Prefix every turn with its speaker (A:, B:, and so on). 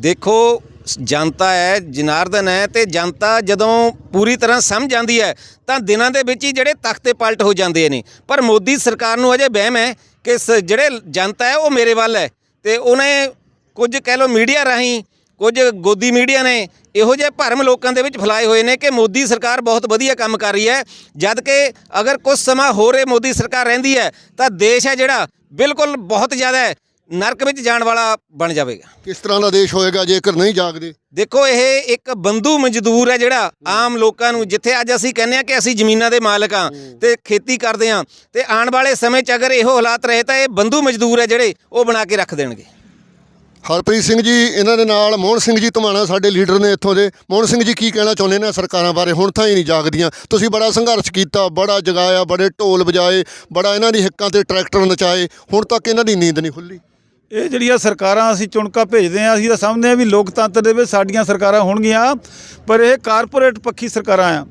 A: ਦੇਖੋ, ਜਨਤਾ ਹੈ, ਜਨਾਰਦਨ ਹੈ ਤੇ ਜਨਤਾ ਜਦੋਂ ਪੂਰੀ ਤਰ੍ਹਾਂ ਸਮਝ ਜਾਂਦੀ ਹੈ, ਤਾਂ ਦਿਨਾਂ ਦੇ ਵਿੱਚ ਹੀ ਜਿਹੜੇ ਤਖਤੇ ਪਲਟ ਹੋ ਜਾਂਦੇ ਨੇ। ਪਰ ਮੋਦੀ ਸਰਕਾਰ ਨੂੰ ਅਜੇ ਵਹਿਮ ਹੈ ਕਿ ਸ- ਜਿਹੜੇ ਜਨਤਾ ਹੈ, ਉਹ ਮੇਰੇ ਵੱਲ ਹੈ ਤੇ ਉਹਨੇ ਕੁਝ ਕਹਿ ਲਓ ਮੀਡੀਆ ਰਾਹੀਂ, ਕੁਝ ਗੋਦੀ ਮੀਡੀਆ ਨੇ ਇਹੋ ਜਿਹੇ ਭਰਮ ਲੋਕਾਂ ਦੇ ਵਿੱਚ ਫੈਲਾਏ ਹੋਏ ਨੇ ਕਿ ਮੋਦੀ ਸਰਕਾਰ ਬਹੁਤ ਵਧੀਆ ਕੰਮ ਕਰ ਰਹੀ ਹੈ। ਜਦ ਕਿ ਅਗਰ ਕੁਝ ਸਮਾਂ ਹੋਰ ਇਹ ਮੋਦੀ ਸਰਕਾਰ ਰਹਿੰਦੀ ਹੈ, ਤਾਂ ਦੇਸ਼ ਹੈ ਜਿਹੜਾ ਬਿਲਕੁਲ ਬਹੁਤ ਜ਼ਿਆਦਾ ਨਰਕ ਵਿੱਚ ਜਾਣ ਵਾਲਾ ਬਣ ਜਾਵੇਗਾ।
B: ਕਿਸ ਤਰ੍ਹਾਂ ਦਾ ਦੇਸ਼ ਹੋਏਗਾ ਜੇਕਰ ਨਹੀਂ ਜਾਗਦੇ?
A: ਦੇਖੋ ਇਹ ਇੱਕ ਬੰਧੂ ਮਜ਼ਦੂਰ ਹੈ ਜਿਹੜਾ ਆਮ ਲੋਕਾਂ ਨੂੰ ਜਿੱਥੇ ਅੱਜ ਅਸੀਂ ਕਹਿੰਦੇ ਆ ਕਿ ਅਸੀਂ ਜ਼ਮੀਨਾਂ ਦੇ ਮਾਲਕ ਆ ਤੇ ਖੇਤੀ ਕਰਦੇ ਆ ਤੇ ਆਉਣ ਵਾਲੇ ਸਮੇਂ 'ਚ ਅਗਰ ਇਹੋ ਹਾਲਾਤ ਰਹੇ ਤਾਂ ਇਹ ਬੰਧੂ ਮਜ਼ਦੂਰ ਹੈ ਜਿਹੜੇ ਉਹ ਬਣਾ ਕੇ ਰੱਖ ਦੇਣਗੇ।
B: ਹਰਪ੍ਰੀਤ ਸਿੰਘ ਜੀ ਇਹਨਾਂ ਦੇ ਨਾਲ ਮੋਹਨ ਸਿੰਘ ਜੀ ਧਮਾਣਾ ਸਾਡੇ ਲੀਡਰ ਨੇ ਇੱਥੋਂ ਦੇ। ਮੋਹਨ ਸਿੰਘ ਜੀ ਕੀ ਕਹਿਣਾ ਚਾਹੁੰਦੇ ਨੇ ਸਰਕਾਰਾਂ ਬਾਰੇ? ਹੁਣ ਤਾਂ ਹੀ ਨਹੀਂ ਜਾਗਦੀਆਂ। ਤੁਸੀਂ ਬੜਾ ਸੰਘਰਸ਼ ਕੀਤਾ ਬੜਾ ਜਗਾਇਆ ਬੜੇ ਢੋਲ ਵਜਾਏ ਬੜਾ ਇਹਨਾਂ ਦੀ ਹਿੱਕਾਂ ਤੇ ਟਰੈਕਟਰ ਨਚਾਏ। ਹੁਣ ਤੱਕ ਇਹਨਾਂ ਦੀ ਨੀਂਦ ਨਹੀਂ ਖੁੱਲੀ
C: ਇਹ ਜਿਹੜੀਆਂ ਸਰਕਾਰਾਂ ਅਸੀਂ ਚੁਣਕਾ ਭੇਜਦੇ ਆ ਅਸੀਂ ਤਾਂ ਸਮਝਦੇ ਆ ਵੀ ਲੋਕਤੰਤਰ ਦੇ ਵਿੱਚ ਸਾਡੀਆਂ ਸਰਕਾਰਾਂ ਹੋਣਗੀਆਂ, ਪਰ ਇਹ ਕਾਰਪੋਰੇਟ ਪੱਖੀ ਸਰਕਾਰਾਂ ਆ।